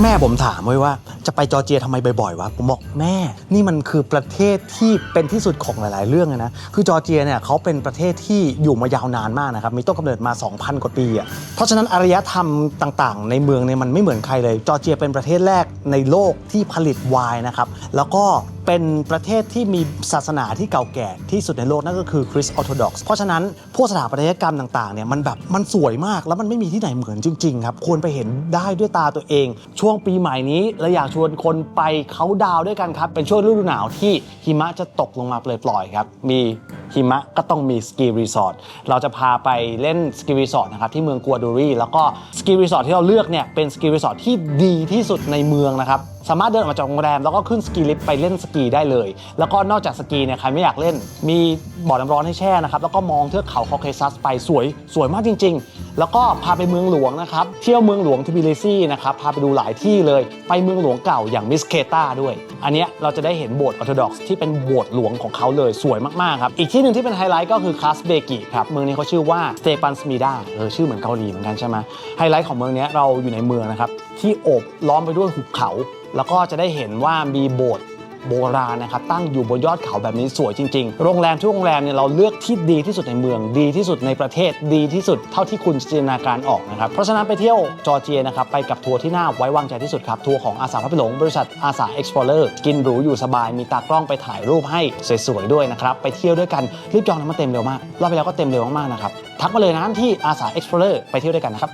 แม่ผมถามไว้ว่าจะไปจอร์เจียทำไมบ่อยๆวะผมบอกแม่ นี่มันคือประเทศที่เป็นที่สุดของหลาย ๆ เรื่องเลยนะคือจอร์เจียเนี่ยเขาเป็นประเทศที่อยู่มายาวนานมากนะครับมีต้นกำเนิดมา 2,000 กว่าปีอะเพราะฉะนั้นอารยธรรมต่าง ๆ ในเมืองเนี่ยมันไม่เหมือนใครเลย จอร์เจียเป็นประเทศแรกในโลกที่ผลิตไวน์นะครับแล้วก็ เป็นประเทศที่มีศาสนาที่เก่าแก่ที่สุดในโลกนั่นก็คือคริสต์ออร์โธดอกซ์เพราะฉะนั้นพวกสถาปัตยกรรมต่างๆเนี่ยมันแบบมันสวยมากแล้วมันไม่มีที่ไหนเหมือนจริงๆครับควรไปเห็นได้ด้วยตาตัวเอง ช่วงปีใหม่นี้เราอยากชวนคนไปเขาดาวด้วยกันครับเป็นช่วงฤดูหนาวที่หิมะจะตกลงมาเปล่อยๆครับมี หิมะก็ต้องมีสกีรีสอร์ทเราจะพาไปเล่นสกีรีสอร์ทนะครับที่เมืองกัวดูรีแล้วก็สกีรีสอร์ทที่เราเลือกเนี่ยเป็นสกีรีสอร์ทที่ดีที่สุดในเมืองนะครับสามารถเดินออกมาจากโรงแรมแล้วก็ขึ้นสกีลิฟต์ไปเล่นสกีได้เลย แล้วก็นอกจากสกีเนี่ยใครไม่อยากเล่น มีบ่อน้ำร้อนให้แช่นะครับแล้วก็มองเทือกเขาคอเคซัสไปสวยสวยมากจริง ๆแล้วก็พาไปเมืองหลวงนะครับ เที่ยวเมืองหลวงทิบิลิซีนะครับ พาไปดูหลายที่เลย ไปเมืองหลวงเก่าอย่างมิสเคตาด้วย อันเนี้ยเราจะได้เห็นโบสถ์ออร์โธดอกซ์ที่เป็นโบสถ์หลวงของเขาเลยสวยมากๆครับ อีกที่หนึ่งที่เป็นไฮไลท์ก็คือคาสเบกิครับ เมืองนี้เขาชื่อว่าสเตปันสมีดาเออชื่อเหมือนเกาหลีเหมือนกันใช่ไหมไฮไลท์ของเมืองนี้เราอยู่ในเมืองนะครับที่โอบล้อมไปด้วยหุบเขา แล้วก็จะได้เห็นว่ามีโบสถ์ โบราณนะครับตั้งอยู่บนยอดเขาแบบนี้สวยจริง ๆ โรงแรมทุกโรงแรมเนี่ยเราเลือกที่ดีที่สุดในเมืองดีที่สุดในประเทศดีที่สุดเท่าที่คุณจินตนาการออกนะครับเพราะฉะนั้นไปเที่ยวจอร์เจียนะครับไปกับทัวร์ที่น่าไว้วางใจที่สุดครับทัวร์ของอาสาพระพิหลงบริษัทอาสา Explorer กินหรูอยู่สบายมีตากล้องไปถ่ายรูปให้สวยๆด้วยนะครับไปเที่ยวด้วยกันรีบจองนะมันเต็มเร็วมากรอบไปแล้วก็เต็มเร็วมากๆนะครับทักมาเลยนะที่อาสา Explorer ไปเที่ยวด้วยกันนะครับ